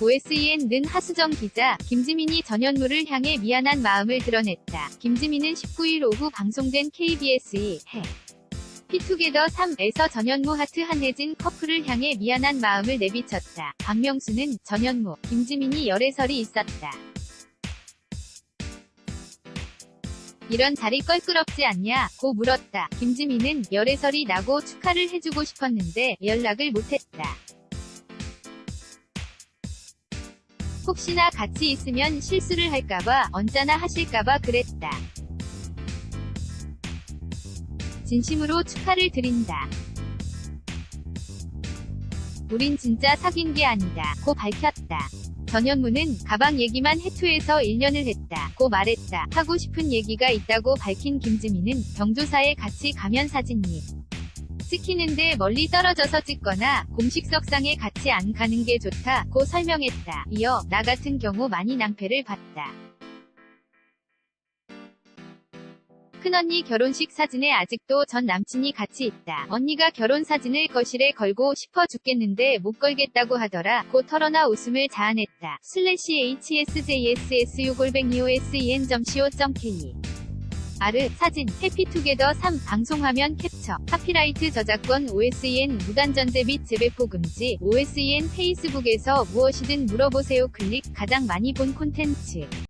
OSEN는 하수정 기자, 김지민이 전현무를 향해 미안한 마음을 드러냈다. 김지민은 19일 오후 방송된 KBS 2해 피투게더 3에서 전현무 하트 한혜진 커플을 향해 미안한 마음을 내비쳤다. 박명수는 전현무, 김지민이 열애설이 있었다. 이런 자리 껄끄럽지 않냐? 고 물었다. 김지민은 열애설이 나고 축하를 해주고 싶었는데 연락을 못했다. 혹시나 같이 있으면 실수를 할까봐 언짢아 하실까봐 그랬다. 진심으로 축하를 드린다. 우린 진짜 사귄 게 아니다. 고 밝혔다. 전현무는 가방 얘기만 해투에서 1년을 했다. 고 말했다. 하고 싶은 얘기가 있다고 밝힌 김지민은 경조사에 같이 가면 사진이 찍히는데 멀리 떨어져서 찍거나 공식석상에 같이 안 가는 게 좋다. 고 설명했다. 이어 나 같은 경우 많이 낭패를 봤다. 큰언니 결혼식 사진에 아직도 전 남친이 같이 있다. 언니가 결혼 사진을 거실에 걸고 싶어 죽겠는데 못 걸겠다고 하더라. 고 털어나 웃음을 자아냈다. 슬래시 hsjssu 골뱅이 osen.co.k 아르 사진 해피투게더 3 방송화면 캡처 카피라이트 저작권 OSEN 무단전제 및 재배포 금지 OSEN 페이스북에서 무엇이든 물어보세요 클릭 가장 많이 본 콘텐츠